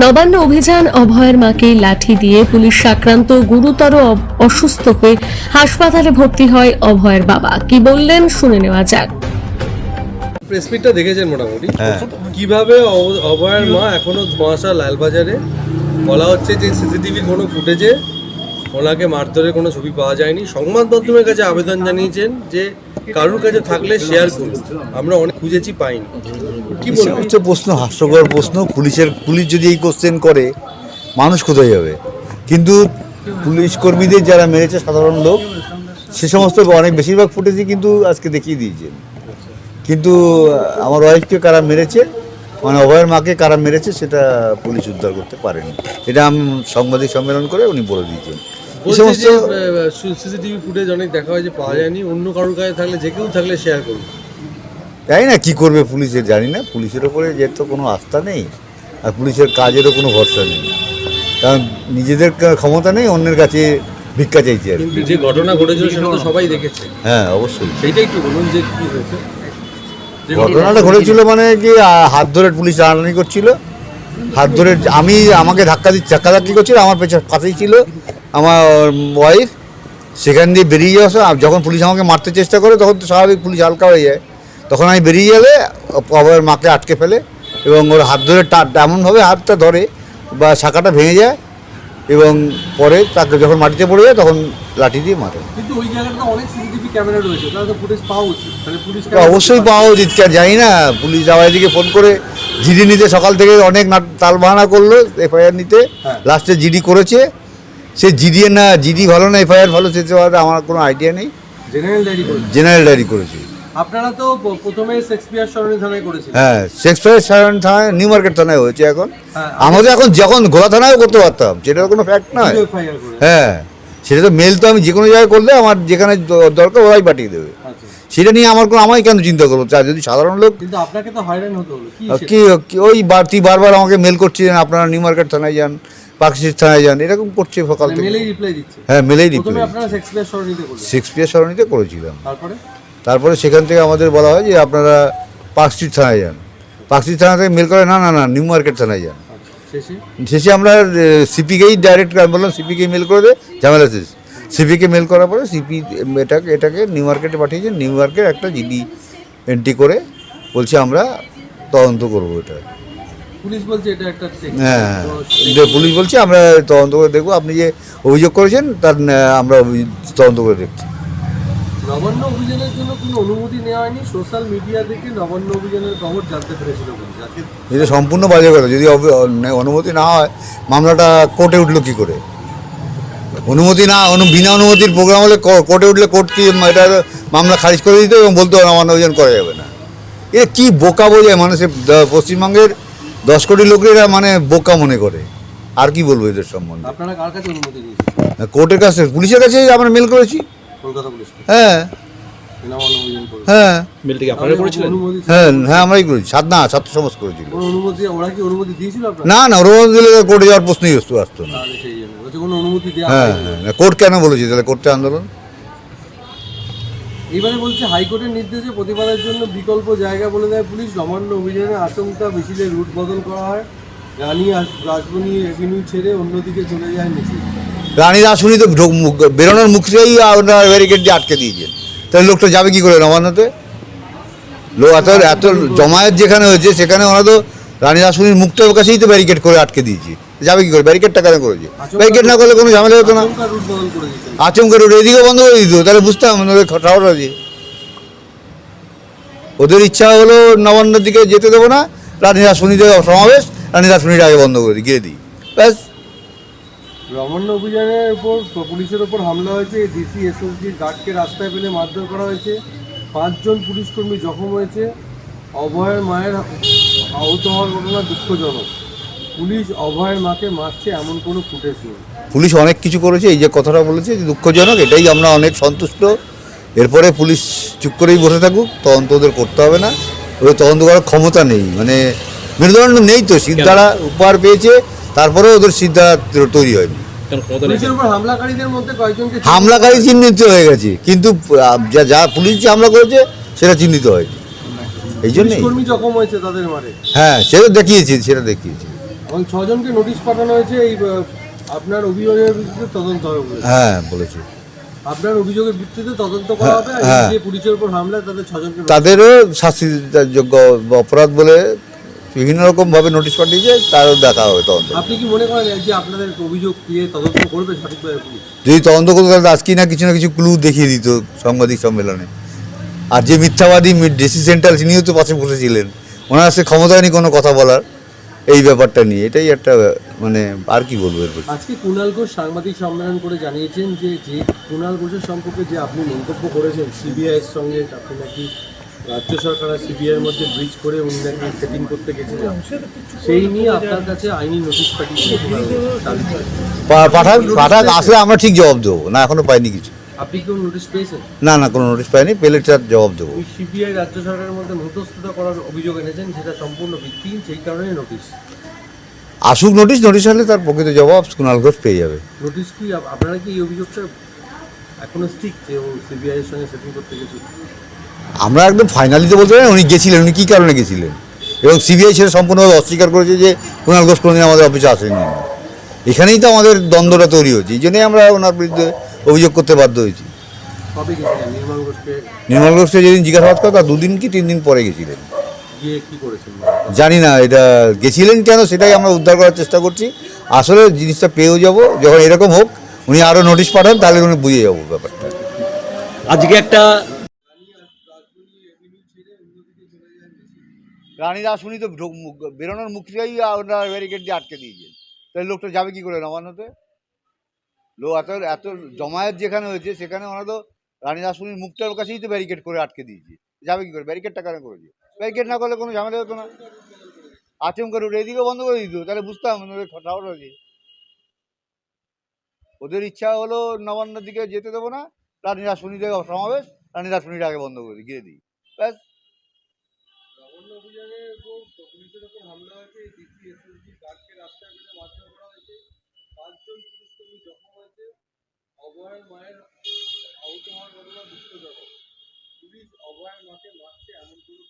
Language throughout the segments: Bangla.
নবান্ন অভিযান অভয়ের মাকে লাঠি দিয়ে পুলিশ আক্রান্ত গুরুতর অসুস্থ হয়ে হাসপাতালে ভর্তি হয় অভয়ের বাবা। কি বললেন শুনে নেওয়া যাক। প্রেস মিটটা দেখেছেন মোটামুটি? হ্যাঁ। কীভাবে অভয়ের মা এখনও ধোঁয়াশা লালবাজারে? বলা হচ্ছে যে সিসিটিভি কোনো ফুটেজে ওনাকে মারধরের কোনো ছবি পাওয়া যায়নি। সংবাদ মাধ্যমের কাছে আবেদন জানিয়েছেন যে কারোর কাছে থাকলে শেয়ার করুন। আমরা অনেক খুঁজেছি পাইনি। কি হচ্ছে প্রশ্ন হাস্যকর প্রশ্ন। পুলিশের পুলিশ যদি এই কোশ্চেন করে মানুষ কোথায় যাবে? কিন্তু পুলিশ কর্মীদের যারা মেরেছে সাধারণ লোক সে সমস্ত অনেক বেশিরভাগ ফুটেজই কিন্তু আজকে দেখিয়ে দিয়েছেন। কিন্তু আমার ওয়াইফকে কারা মেরেছে মানে অভয়ের মাকে কারা মেরেছে সেটা পুলিশ উদ্ধার করতে পারেনি। এটা আমি সাংবাদিক সম্মেলন করে উনি বলে দিয়েছেন। সমস্ত সিসিটিভি ফুটেজ অনেক দেখা হয় যে পাওয়া যায়নি। অন্য কারোর কাছে থাকলে যে কেউ থাকলে শেয়ার করুন। জানি না? কি করবে পুলিশের জানি না। পুলিশের ওপরে যে তো কোনো আস্থা নেই আর পুলিশের কাজেরও কোনো ভরসা নেই। কারণ নিজেদের ক্ষমতা নেই অন্যের কাছে ভিক্ষা চাইছে আর। কিন্তু যে ঘটনা ঘটেছিল সেটা তো সবাই দেখেছে। হ্যাঁ অবশ্যই। সেইটা একটু বলুন যে কি হয়েছে। ঘটনাটা ঘটেছিল। মানে কি হাত ধরে পুলিশ টানাটানি করছিল। হাত ধরে আমি আমাকে ধাক্কা দিচ্ছি ধাক্কা ধাক্কি করছিল আমার পেছনে পাশেই ছিল। আমার ওয়াইফ সেখান দিয়ে বেরিয়ে যাওয়া সময়, যখন পুলিশ আমাকে মারতে চেষ্টা করে তখন তো স্বাভাবিক পুলিশ হালকা হয়ে যায়। তখন আমি বেরিয়ে গেলে আবার মাকে আটকে ফেলে এবং ওর হাত ধরে টা- এমনভাবে হাতটা ধরে বা শাখাটা ভেঙে যায় এবং পরে তাকে যখন মাটিতে পড়ে যায় তখন লাঠি দিয়ে মারে। কিন্তু ওই জায়গাটা অনেক সিসিটিভি ক্যামেরা রয়েছে তাহলে তো ফুটেজ পাওয়া উচিত। পুলিশ অবশ্যই পাওয়া উচিত? কি আর জানি না পুলিশ দিকে ফোন করে জিডি নিতে সকাল থেকে অনেক তালবাহানা করল এফআইআর নিতে। হ্যাঁ। লাস্টে জিডি করেছে সে জিডি না জিডি ভালো না এফআইআর ভালো সে আমার কোনো আইডিয়া নেই। জেনারেল ডায়েরি করে জেনারেল ডায়েরি করেছে। আপনারা তো প্রথমে শেক্সপিয়ার সরণি থানায় হ্যাঁ শেক্সপিয়ার নিউ মার্কেট থানায় হয়েছে এখন। হ্যাঁ। আমাদের এখন যখন থানায় করতে পারতাম সেটা কোনো ফ্যাক্ট নয়। হ্যাঁ সেটা তো মেল তো আমি যে কোনো জায়গায় করলে আমার যেখানে দরকার ওরাই পাঠিয়ে দেবে। আচ্ছা। সেটা নিয়ে আমার কোনো আমায় কেন চিন্তা করব? যদি সাধারণ লোক কিন্তু আপনাকে তো হয়রান হতে হলো। কি আর কি কি- ওই বাড়তি বারবার আমাকে মেল করছিলেন আপনারা নিউ মার্কেট থানায় যান। পাকশির থানায় যান এরকম করছে সকাল থেকে। রিপ্লাই দিচ্ছে। হ্যাঁ মেলেই রিপ্লাই শেক্সপিয়ার সরণিতে করেছিলাম। তারপরে? সেখান থেকে আমাদের বলা হয় যে আপনারা পার্ক স্ট্রিট থানায় যান। পার্ক স্ট্রিট থানা থেকে মেল করে না না না নিউ মার্কেট থানায় যান। আচ্ছা শেষে? শেষে আমরা সিপিকেই ডাইরেক্ট বললাম সিপিকে মেল করে দে ঝামেলা শেষ। সিপিকে মেল করার পরে সিপি এটাকে এটাকে নিউ মার্কেটে পাঠিয়েছে নিউ মার্কেট একটা জিডি এন্ট্রি করে বলছে আমরা তদন্ত করব এটা। পুলিশ বলছে এটা একটা হ্যাঁ তো যে পুলিশ বলছে আমরা তদন্ত করে দেখব। আপনি যে অভিযোগ করেছেন তার আমরা তদন্ত করে দেখছি। নবান্ন অভিযানের জন্য কোনো অনুমতি নেওয়া হয়নি। সোশ্যাল মিডিয়া থেকে নবান্ন অভিযানের খবর জানতে পেরেছিল এটা সম্পূর্ণ বাজে কথা। যদি অনুমতি না হয় মামলাটা কোর্টে উঠল কি করে? অনুমতি না বিনা অনুমতির প্রোগ্রাম হলে কোর্টে উঠলে কোর্ট কি এটা মামলা খারিজ করে দিত এবং বলতো আমার অভিযান করা যাবে না? এ কি বোকা বোঝায় মানুষের পশ্চিমবঙ্গের দশ কোটি লোকেরা মানে বোকা মনে করে। আর কি বলব এদের সম্বন্ধে? কোর্টের কাছে পুলিশের কাছে আমরা মেল করেছি। হ্যাঁ। হ্যাঁ। হ্যাঁ হ্যাঁ আমরাই করেছি। সাত না ছাত্র সমাজ করেছিল। কোনো অনুমতি ওরা অনুমতি না না দিলে কোর্টে যাওয়ার প্রশ্নই আসতো আসতো না হ্যাঁ হ্যাঁ হ্যাঁ। কোর্ট কেন বলেছি? তাহলে কোর্টে আন্দোলন? এইবারে বলছে হাইকোর্টের নির্দেশে প্রতিবাদের জন্য বিকল্প জায়গা বলে দেয় পুলিশ। নবান্ন অভিযানে আচমকা মিছিলের রুট বদল করা হয়। রানী রাজবনী এভিনিউ ছেড়ে অন্যদিকে চলে যায় মিছিল। রানী রাসুনি তো বেরোনোর মুখটাই আপনার ব্যারিকেড দিয়ে আটকে দিয়েছেন তাহলে লোকটা যাবে কি করে নবান্নতে লোক এত এত জমায়েত যেখানে হয়েছে, সেখানে ওরা তো রানী রাসুনির মুখটার কাছেই তো ব্যারিকেড করে আটকে দিয়েছে। যাবে কি করে? ব্যারিকেডটা কেন করেছে? ব্যারিকেড না করলে কোনো ঝামেলা হতো না। আচমকা রুট এদিকে বন্ধ করে দিত তাহলে বুঝতাম ওদের খাওয়াটা দিয়ে ওদের ইচ্ছা হলো নবান্নর দিকে যেতে দেবো না রানী রাসুনিতে সমাবেশ রানী রাসুনিটা আগে বন্ধ করে দিই গিয়ে দিই। ব্যাস। অভিযানের উপর পুলিশের উপর হামলা হয়েছে ডিসি এসএসজির গার্ডকে রাস্তায় ফেলে মারধর করা হয়েছে। পাঁচজন পুলিশ কর্মী জখম হয়েছে। অভয়ের মায়ের আহত হওয়ার ঘটনা দুঃখজনক। পুলিশ অভয়ের মাকে মারছে এমন কোনো ফুটেজ নেই। পুলিশ অনেক কিছু করেছে এই যে কথাটা বলেছে যে দুঃখজনক এটাই আমরা অনেক সন্তুষ্ট। এরপরে পুলিশ চুপ করেই বসে থাকুক তদন্ত ওদের করতে হবে না। ওদের তদন্ত করার ক্ষমতা নেই মানে মেরুদণ্ড নেই তো সিদ্ধারা উপহার পেয়েছে তারপরে ওদের সিদ্ধারা তৈরি হয়নি। হামলাকারী চিহ্নিত হয়ে গেছে কিন্তু যা যা পুলিশ যে হামলা করেছে সেটা চিহ্নিত হয়নি। এই জন্যই। হ্যাঁ সেটা দেখিয়েছি সেটা দেখিয়েছি। এবং ছজনকে নোটিশ পাঠানো হয়েছে এই আপনার অভিযোগের ভিত্তিতে তদন্ত হবে বলে। হ্যাঁ বলেছি। আপনার অভিযোগের ভিত্তিতে তদন্ত করা হবে আর হ্যাঁ। যে পুলিশের উপর হামলা তাদের ছজনকে তাদেরও শাস্তি যোগ্য অপরাধ বলে বিভিন্ন রকমভাবে নোটিশ পাঠিয়েছে তারও দেখা হবে তদন্ত। আপনি কি মনে করেন যে আপনাদের অভিযোগ দিয়ে তদন্ত করবে সঠিকভাবে পুলিশ? যদি তদন্ত করতো তাহলে আজকে না কিছু না কিছু ক্লু দেখিয়ে দিত সাংবাদিক সম্মেলনে। আর যে মিথ্যাবাদী ডিসি সেন্ট্রাল তিনিও তো পাশে বসেছিলেন। ওনার সে ক্ষমতা নেই কোনো কথা বলার। এই ব্যাপারটা নিয়ে এটাই একটা মানে আর কি বলব এরপর আজকে কুণাল ঘোষ সাংবাদিক সম্মেলন করে জানিয়েছেন যে যে কুণাল ঘোষের সম্পর্কে যে আপনি মন্তব্য করেছেন সিবিআই এর সঙ্গে আপনি নাকি রাজ্য সরকার আর সিবিআই এর মধ্যে ব্রিজ করে উনি নাকি সেটিং করতে গেছিলেন। সেই নিয়ে আপনার কাছে আইনি নোটিশ পাঠিয়েছেন কুণাল ঘোষ দাবি করে। পা- পাঠাক পাঠাক আসলে আমরা ঠিক জবাব দেবো। না এখনও পাইনি কিছু। আপনি নোটিশ পেয়েছেন? না না কোনো নোটিশ পাইনি। পেলে তার জবাব দেবো। সিবিআই রাজ্য সরকারের মধ্যে মধ্যস্থতা করার অভিযোগ এনেছেন সেটা সম্পূর্ণ ভিত্তিহীন সেই কারণে নোটিশ আসুক নোটিশ নোটিশ হলে তার প্রকৃত জবাব কুণাল ঘোষ পেয়ে যাবে। নোটিশ কি আপনারা কি এই অভিযোগটা এখনও স্টিক যে ও সিবিআই এর সঙ্গে সেটিং করতে গেছিল আমরা একদম ফাইনালি তো বলতে পারি উনি গেছিলেন উনি কী কারণে গেছিলেন? এবং সিবিআই সেটা সম্পূর্ণভাবে অস্বীকার করেছে যে কুণাল ঘোষ কোনোদিন আমাদের অফিসে আসেনি এখানেই তো আমাদের দ্বন্দ্বটা তৈরি হয়েছে এই জন্যই আমরা ওনার বিরুদ্ধে অভিযোগ করতে বাধ্য হয়েছি। নির্মল ঘোষকে যেদিন জিজ্ঞাসাবাদ করে তার দুদিন কি তিন দিন পরে গেছিলেন। জানি না এটা গেছিলেন কেন সেটাই আমরা উদ্ধার করার চেষ্টা করছি। আসলে জিনিসটা পেয়েও যাব যখন এরকম হোক উনি আরও নোটিশ পাঠান তাহলে উনি বুঝে যাব ব্যাপারটা। আজকে একটা রানী দাস উনি তো বেরোনোর মুখটাই ব্যারিকেড দিয়ে আটকে দিয়েছে তাহলে লোকটা যাবে কি করে নবান্নতে লোক এত এত জমায়েত যেখানে হয়েছে, সেখানে ওরা তো রানী দাসুনির মুখটার কাছেই তো ব্যারিকেড করে আটকে দিয়েছে। যাবে কি করে? ব্যারিকেডটা কেন করেছে? ব্যারিকেড না করলে কোনো ঝামেলা হতো না। আচমকা উঠে এদিকে বন্ধ করে দিত, তাহলে বুঝতাম ঠাউর হয়েছে ওদের ইচ্ছা হলো নবান্নের দিকে যেতে দেবো না, রানী দাসুনিদের সমাবেশ, রানী দাসুনির আগে বন্ধ করে দিই, গিয়ে দিই। ব্যাস। হামলা ডিসি এসএসজি গার্ডকে রাস্তায় ফেলে মারধর করা হয়েছে পাঁচজন পুলিশ কর্মী জখম হয়েছে অভয়ের মায়ের আহত হওয়ার ঘটনা পুলিশ অভয়ের মাকে মারছে এমন কোনো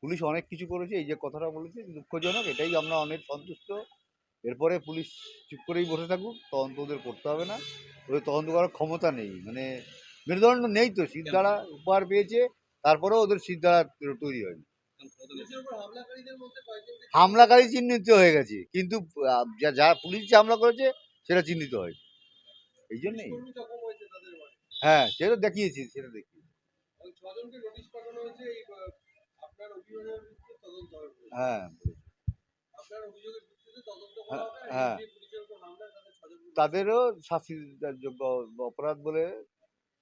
পুলিশ অনেক কিছু করেছে, এই যে কথাটা বলেছে, দুঃখজনক, এটাই আমরা অনেক সন্তুষ্ট। এরপরে পুলিশ চুপ করেই বসে থাকুক, তদন্ত ওদের করতে হবে না। ওদের তদন্ত করার ক্ষমতা নেই মানে মেরুদণ্ড নেই তো, সিদ্ধারা উপহার পেয়েছে, তারপরেও ওদের সিদ্ধারা তৈরি হয়নি। হামলাকারী চিহ্নিত হয়ে গেছে, কিন্তু যা- যা পুলিশ যে হামলা করেছে, সেটা চিহ্নিত হয় এই জন্যই হ্যাঁ সেটা দেখিয়েছি সেটা দেখি এবং ছজনকে নোটিশ পাঠানো হয়েছে এই আহ, আপনার অভিযোগের ভিত্তিতে তদন্ত হবে বলে। হ্যাঁ হ্যাঁ। এই যে পুলিশের উপর হামলা তাদের ছজনকে তাদেরও শাস্তি যোগ্য অপরাধ বলে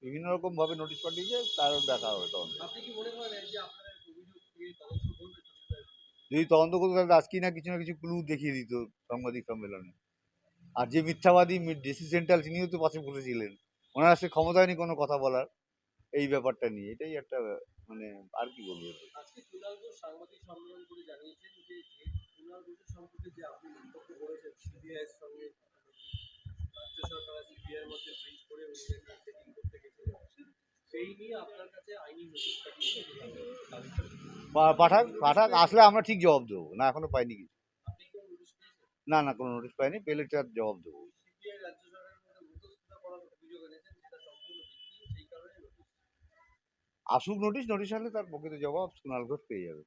বিভিন্ন রকম ভাবে নোটিশ পাঠিয়েছে তারও দেখা হবে সঠিকভাবে? যদি তদন্ত করতো তাহলে আজকে না কিছু না কিছু ক্লু দেখিয়ে দিত সাংবাদিক সম্মেলনে আর যে মিথ্যাবাদী ডিসি সেন্ট্রাল তিনিও তো পাশে বসেছিলেন। ওনার সে ক্ষমতা নেই কোনো কথা বলার এই ব্যাপারটা নিয়ে। এটাই একটা মানে আর কি বলব? পাঠাক পাঠাক আসলে আমরা ঠিক জবাব দেবো। না এখনও পাইনি কিছু আপনি কেউ নোটিশ পেয়েছেন না না, কোনো নোটিশ পাইনি পেলে তার জবাব দেবো। আসুক নোটিশ নোটিশ হলে তার প্রকৃত জবাব সোনাল ঘোষ পেয়ে যাবে?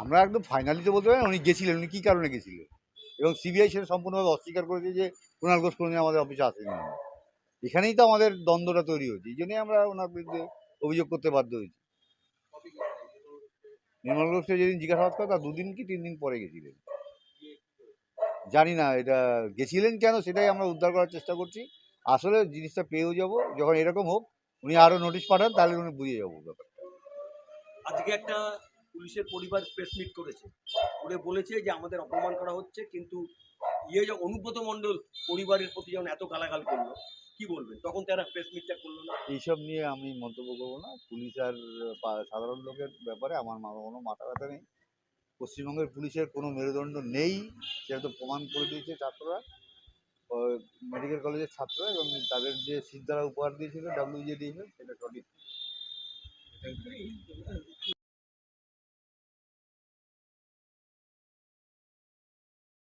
আমরা একদম ফাইনালি তো বলতে পারি উনি গেছিলেন, উনি কী কারণে গেছিলেন? এবং সিবিআই সেটা সম্পূর্ণভাবে অস্বীকার করেছে যে কুণাল ঘোষ কোনোদিন আমাদের অফিসে আসেনি। এখানেই তো আমাদের দ্বন্দ্বটা তৈরি হয়েছে, এই জন্যই আমরা ওনার বিরুদ্ধে অভিযোগ করতে বাধ্য হয়েছি কবে গেছিলেন? নির্মল ঘোষকে নির্মল ঘোষকে যেদিন জিজ্ঞাসাবাদ করে, তার দুদিন কি তিন দিন পরে গেছিলেন? জানি না, এটা গেছিলেন কেন সেটাই আমরা উদ্ধার করার চেষ্টা করছি। আসলে জিনিসটা পেয়েও যাব, যখন এরকম হোক, উনি আরও নোটিশ পাঠান, তাহলে উনি বুঝে যাব ব্যাপারটা। আজকে একটা পুলিশের পরিবার প্রেস মিট করেছে। করে বলেছে যে আমাদের অপমান করা হচ্ছে, কিন্তু ইয়ে যে অনুব্রত মণ্ডল পরিবারের প্রতি যখন এত গালাগাল করল কি বলবেন? তখন তারা প্রেস মিটটা করল না? এইসব নিয়ে আমি মন্তব্য করব না। পুলিশ আর সাধারণ লোকের ব্যাপারে আমার মা- কোনো মাথা ব্যথা নেই। পশ্চিমবঙ্গের পুলিশের কোনো মেরুদণ্ড নেই সেটা তো প্রমাণ করে দিয়েছে ছাত্ররা। মেডিকেল কলেজের ছাত্ররা এবং তাদের যে সিদ্ধারা উপহার দিয়েছিল ডাব্লিউজে দিয়েছিল সেটা সঠিক।